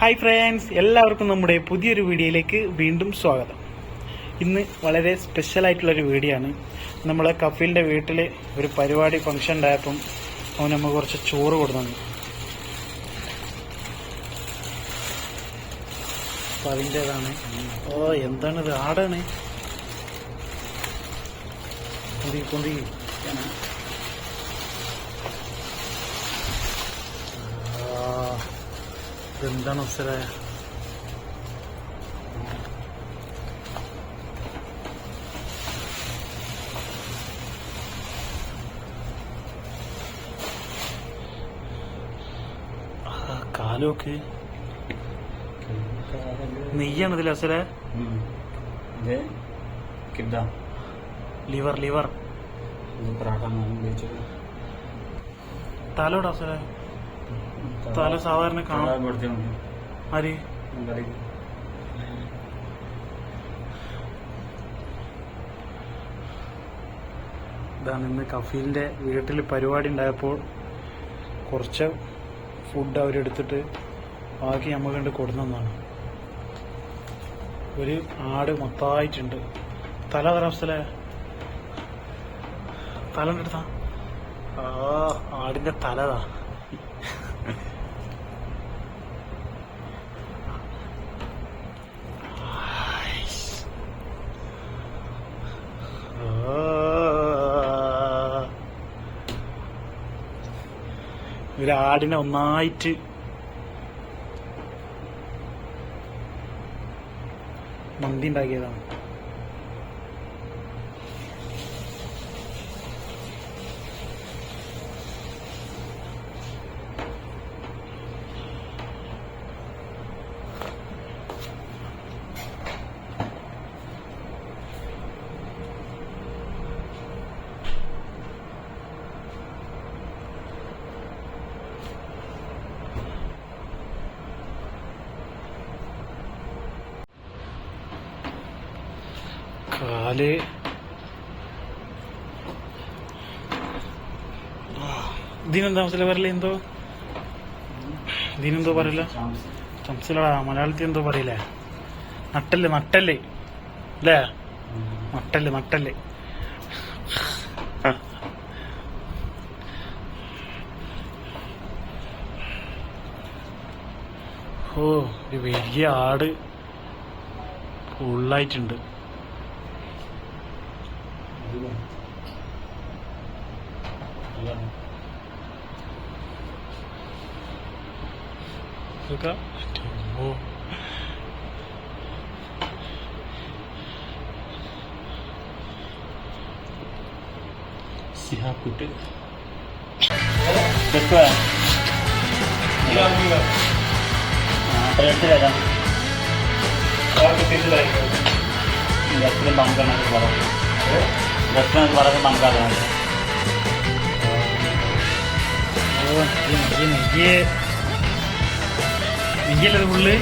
Hi friends എല്ലാവർക്കും നമ്മുടെ പുതിയൊരു വീഡിയോയിലേക്ക് വീണ്ടും സ്വാഗതം. ഇന്ന് വളരെ സ്പെഷ്യൽ ആയിട്ടുള്ളൊരു വീഡിയോ ആണ്. നമ്മളെ കഫീലിന്റെ വീട്ടിൽ ഒരു പരിപാടി ഫംഗ്ഷൻ ഉണ്ടായപ്പം അവൻ നമ്മൾ കുറച്ച് ചോറ് കൊടുത്തു അപ്പം അതിന്റെതാണ് ഓ എന്താണിത്? ആടാണ്. കൊന്തി എന്താണ് അവസര? കാലൊക്കെ നെയ്യാണ് ഇതിൽ അവസര? Liver liver. തലോട് അസല തല സാധാരണ കാണാൻ ആര്? ഇതാണ് ഇന്ന് കഫീലിന്റെ വീട്ടിൽ പരിപാടി ഉണ്ടായപ്പോൾ കുറച്ച് ഫുഡ് അവരെടുത്തിട്ട് ബാക്കി നമ്മൾ കണ്ട് കൊടുന്നതാണ് ഒരു ആട് മൊത്തമായിട്ടുണ്ട്. തല തരാം തല എടുത്താ ആ ആടിന്റെ തലതാ. ആ. ഒരു ആടിനെ ഒന്നായിട്ട് മന്തി ഉണ്ടാക്കിയതാണ് കാൽ ഇതിനെന്താ മനസ്സിലെ പറയില്ല എന്തോ? ഇതിനെന്തോ പറയില്ല സംസിലടാ മലയാളത്തിൽ എന്തോ പറയില്ലേ നട്ടൽ നട്ടൽ അല്ലേ? നട്ടൽ നട്ടൽ ഓ ഒരു വലിയ ആട്. ഫുള്ളായിട്ടുണ്ട്. Suka? Aduh. Siha kuda. Betul. Iya, iya. Terus terus. Kalau kita tidak, ya kita bangga nanti baru. ദക്ഷിണ എന്ന് പറയുന്നത് നമുക്കറിയാം എനിക്ക് എനിക്കിലത് പുള്ളി